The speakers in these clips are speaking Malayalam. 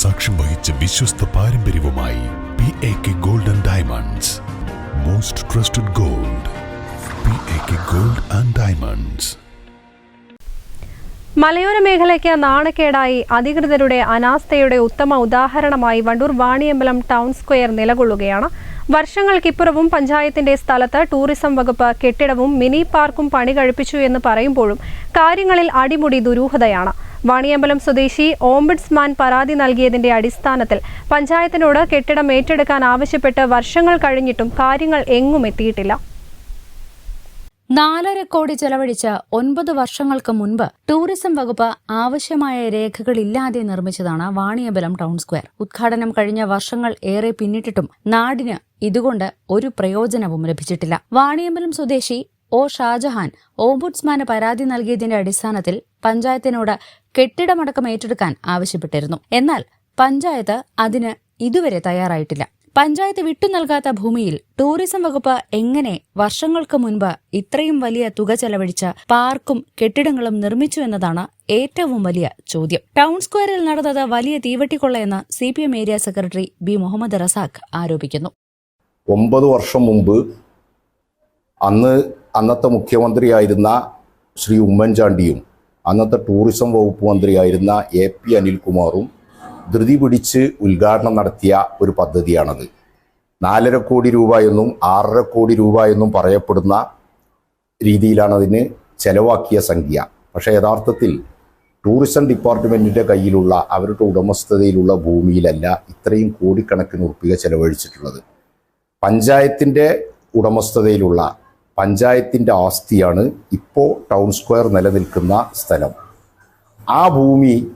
സാക്ഷ്യം വഹിച്ച വിശ്വസ്ത പാരമ്പര്യവുമായി P A K gold and diamonds most trusted gold P A K gold and diamonds മലയോര മേഖലയ്ക്ക് നാണക്കേടായി അധികൃതരുടെ അനാസ്ഥയുടെ ഉത്തമ ഉദാഹരണമായി വണ്ടൂർ വാണിയമ്പലം ടൗൺ സ്ക്വയർ നിലകൊള്ളുകയാണ്. വർഷങ്ങൾക്കിപ്പുറവും പഞ്ചായത്തിന്റെ സ്ഥലത്ത് ടൂറിസം വകുപ്പ് കെട്ടിടവും മിനി പാർക്കും പണി കഴിപ്പിച്ചു എന്ന് പറയുമ്പോഴും കാര്യങ്ങളിൽ അടിമുടി ദുരൂഹതയാണ്. വാണിയമ്പലം സ്വദേശി ഓംബുഡ്സ്മാൻ പരാതി നൽകിയതിന്റെ അടിസ്ഥാനത്തിൽ പഞ്ചായത്തിനോട് കെട്ടിടം ഏറ്റെടുക്കാൻ ആവശ്യപ്പെട്ട് വർഷങ്ങൾ കഴിഞ്ഞിട്ടും കാര്യങ്ങൾ എങ്ങും എത്തിയിട്ടില്ല. നാലര കോടി ചെലവഴിച്ച് ഒൻപത് വർഷങ്ങൾക്ക് മുൻപ് ടൂറിസം വകുപ്പ് ആവശ്യമായ രേഖകളില്ലാതെ നിർമ്മിച്ചതാണ് വാണിയമ്പലം ടൗൺ സ്ക്വയർ. ഉദ്ഘാടനം കഴിഞ്ഞ വർഷങ്ങൾ ഏറെ പിന്നിട്ടിട്ടും നാടിന് ഇതുകൊണ്ട് ഒരു പ്രയോജനവും ലഭിച്ചിട്ടില്ല. വാണിയമ്പലം സ്വദേശി ഒ ഷാജഹാൻ ഓംബുഡ്സ്മാന് പരാതി നൽകിയതിന്റെ അടിസ്ഥാനത്തിൽ പഞ്ചായത്തിനോട് കെട്ടിടമടക്കം ഏറ്റെടുക്കാൻ ആവശ്യപ്പെട്ടിരുന്നു. എന്നാൽ പഞ്ചായത്ത് അതിന് ഇതുവരെ തയ്യാറായിട്ടില്ല. പഞ്ചായത്ത് വിട്ടു നൽകാത്ത ഭൂമിയിൽ ടൂറിസം വകുപ്പ് എങ്ങനെ വർഷങ്ങൾക്ക് മുൻപ് ഇത്രയും വലിയ തുക ചെലവഴിച്ച പാർക്കും കെട്ടിടങ്ങളും നിർമ്മിച്ചു എന്നതാണ് ഏറ്റവും വലിയ ചോദ്യം. ടൗൺ സ്ക്വയറിൽ നടന്നത് വലിയ തീവട്ടിക്കൊള്ളയെന്ന് C P M area secretary B Muhammad Razak ആരോപിക്കുന്നു. ഒമ്പത് വർഷം മുമ്പ് അന്ന് അന്നത്തെ മുഖ്യമന്ത്രിയായിരുന്ന ശ്രീ ഉമ്മൻചാണ്ടിയും അന്നത്തെ ടൂറിസം വകുപ്പ് മന്ത്രിയായിരുന്ന എ പി അനിൽകുമാറും ധൃതി പിടിച്ച് ഉദ്ഘാടനം നടത്തിയ ഒരു പദ്ധതിയാണത്. നാലര കോടി രൂപ എന്നും ആറര കോടി രൂപ എന്നും പറയപ്പെടുന്ന രീതിയിലാണ് അതിന് ചെലവാക്കിയ സംഖ്യ. പക്ഷേ യഥാർത്ഥത്തിൽ ടൂറിസം ഡിപ്പാർട്ട്മെന്റിന്റെ കയ്യിലുള്ള അവരുടെ ഉടമസ്ഥതയിലുള്ള ഭൂമിയിലല്ല ഇത്രയും കോടിക്കണക്കിന് ഉറപ്പിക ചെലവഴിച്ചിട്ടുള്ളത്. പഞ്ചായത്തിന്റെ ഉടമസ്ഥതയിലുള്ള പഞ്ചായത്തിന്റെ ആസ്തിയാണ് ഇപ്പോൾ ടൗൺ സ്ക്വയർ നിലനിൽക്കുന്ന സ്ഥലം. ആ ഭൂമി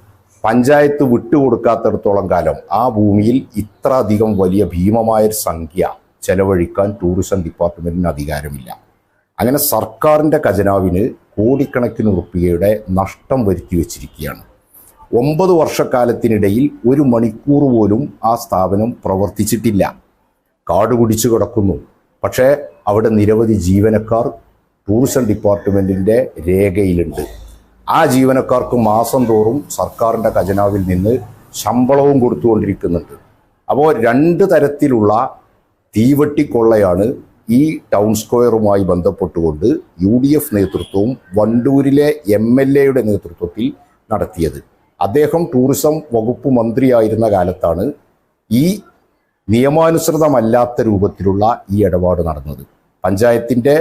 പഞ്ചായത്ത് വിട്ടുകൊടുക്കാത്തിടത്തോളം കാലം ആ ഭൂമിയിൽ ഇത്ര അധികം വലിയ ഭീമമായൊരു സംഖ്യ ചെലവഴിക്കാൻ ടൂറിസം ഡിപ്പാർട്ട്മെന്റിന് അധികാരമില്ല. അങ്ങനെ സർക്കാരിന്റെ ഖജനാവിന് കോടിക്കണക്കിന് ഉറുപ്പികയുടെ നഷ്ടം വരുത്തി വച്ചിരിക്കുകയാണ്. ഒമ്പത് വർഷക്കാലത്തിനിടയിൽ ഒരു മണിക്കൂർ പോലും ആ സ്ഥാപനം പ്രവർത്തിച്ചിട്ടില്ല. കാട് കുടിച്ചു കിടക്കുന്നു. പക്ഷേ അവിടെ നിരവധി ജീവനക്കാർ ടൂറിസം ഡിപ്പാർട്ട്മെന്റിന്റെ രേഖയിലുണ്ട്. ആ ജീവനക്കാർക്ക് മാസം തോറും സർക്കാരിന്റെ ഖജനാവിൽ നിന്ന് ശമ്പളവും കൊടുത്തുകൊണ്ടിരിക്കുന്നുണ്ട്. അപ്പോൾ രണ്ട് തരത്തിലുള്ള തീവട്ടിക്കൊള്ളയാണ് ഈ ടൗൺ സ്ക്വയറുമായി ബന്ധപ്പെട്ടുകൊണ്ട് യു ഡി എഫ് നേതൃത്വവും വണ്ടൂരിലെ എം എൽ എയുടെ നേതൃത്വത്തിൽ നടത്തിയത്. അദ്ദേഹം ടൂറിസം വകുപ്പ് മന്ത്രിയായിരുന്ന കാലത്താണ് ഈ നിയമാനുസൃതമല്ലാത്ത രൂപത്തിലുള്ള ഈ ഇടപാട് നടന്നത്. പഞ്ചായത്തിന്റെ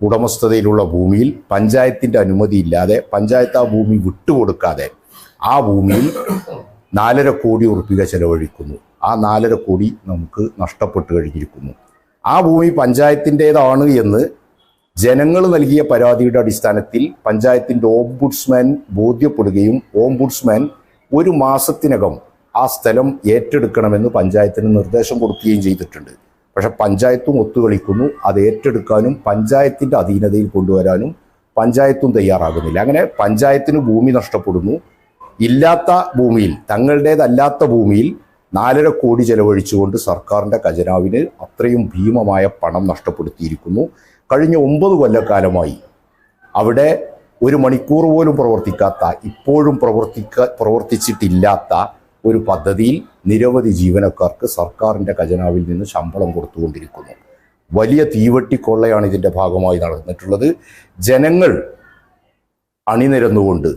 ഉടമസ്ഥതയിലുള്ള ഭൂമിയിൽ പഞ്ചായത്തിന്റെ അനുമതിയില്ലാതെ പഞ്ചായത്ത് ആ ഭൂമി വിട്ടുകൊടുക്കാതെ ആ ഭൂമിയിൽ നാലര കോടി ഉറപ്പിക ചെലവഴിക്കുന്നു. ആ നാലര കോടി നമുക്ക് നഷ്ടപ്പെട്ടു കഴിഞ്ഞിരിക്കുന്നു. ആ ഭൂമി പഞ്ചായത്തിന്റേതാണ് എന്ന് ജനങ്ങൾ നൽകിയ പരാതിയുടെ അടിസ്ഥാനത്തിൽ പഞ്ചായത്തിന്റെ ഓംബുഡ്സ്മാൻ ബോധ്യപ്പെടുകയും ഓംബുഡ്സ്മാൻ ഒരു മാസത്തിനകം ആ സ്ഥലം ഏറ്റെടുക്കണമെന്ന് പഞ്ചായത്തിന് നിർദ്ദേശം കൊടുക്കുകയും ചെയ്തിട്ടുണ്ട്. പക്ഷെ പഞ്ചായത്തും ഒത്തുകളിക്കുന്നു. അത് ഏറ്റെടുക്കാനും പഞ്ചായത്തിന്റെ അധീനതയിൽ കൊണ്ടുവരാനും പഞ്ചായത്തും തയ്യാറാകുന്നില്ല. അങ്ങനെ പഞ്ചായത്തിന് ഭൂമി നഷ്ടപ്പെടുന്നു. ഇല്ലാത്ത ഭൂമിയിൽ തങ്ങളുടേതല്ലാത്ത ഭൂമിയിൽ നാലര കോടി ചെലവഴിച്ചുകൊണ്ട് സർക്കാരിന്റെ ഖജനാവിന് അത്രയും ഭീമമായ പണം നഷ്ടപ്പെടുത്തിയിരിക്കുന്നു. കഴിഞ്ഞ ഒമ്പത് കൊല്ലക്കാലമായി അവിടെ ഒരു മണിക്കൂർ പോലും പ്രവർത്തിക്കാത്ത ഇപ്പോഴും പ്രവർത്തിക്ക പ്രവർത്തിച്ചിട്ടില്ലാത്ത ഒരു പദ്ധതിയിൽ നിരവധി ജീവനക്കാർക്ക് സർക്കാരിന്റെ ഖജനാവിൽ നിന്ന് ശമ്പളം കൊടുത്തുകൊണ്ടിരിക്കുന്നു. വലിയ തീവട്ടിക്കൊള്ളയാണ് ഇതിന്റെ ഭാഗമായി നടന്നിട്ടുള്ളത്. ജനങ്ങൾ അണിനിരന്നുകൊണ്ട്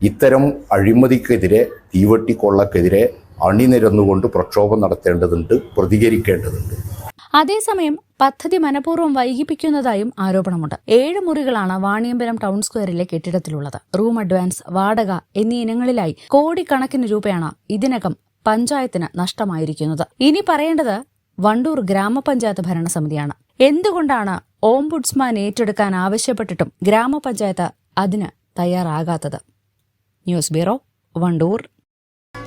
ഇത്തരം അഴിമതിക്കെതിരെ തീവട്ടിക്കൊള്ളക്കെതിരെ അണിനിരന്നുകൊണ്ട് പ്രക്ഷോഭം നടത്തേണ്ടതുണ്ട് പ്രതികരിക്കേണ്ടതുണ്ട്. അതേസമയം പദ്ധതി മനഃപൂർവം വൈകിപ്പിക്കുന്നതായും ആരോപണമുണ്ട്. ഏഴ് മുറികളാണ് വാണിയമ്പലം ടൗൺ സ്ക്വയറിലെ കെട്ടിടത്തിലുള്ളത്. റൂം അഡ്വാൻസ് വാടക എന്നീ ഇനങ്ങളിലായി കോടിക്കണക്കിന് രൂപയാണ് ഇതിനകം പഞ്ചായത്തിന് നഷ്ടമായിരിക്കുന്നത്. ഇനി പറയേണ്ടത് വണ്ടൂർ ഗ്രാമപഞ്ചായത്ത് ഭരണസമിതിയാണ്. എന്തുകൊണ്ടാണ് ഓംബുഡ്സ്മാൻ ഏറ്റെടുക്കാൻ ആവശ്യപ്പെട്ടിട്ടും ഗ്രാമപഞ്ചായത്ത് അതിന് തയ്യാറാകാത്തത്? News bureau Wandoor.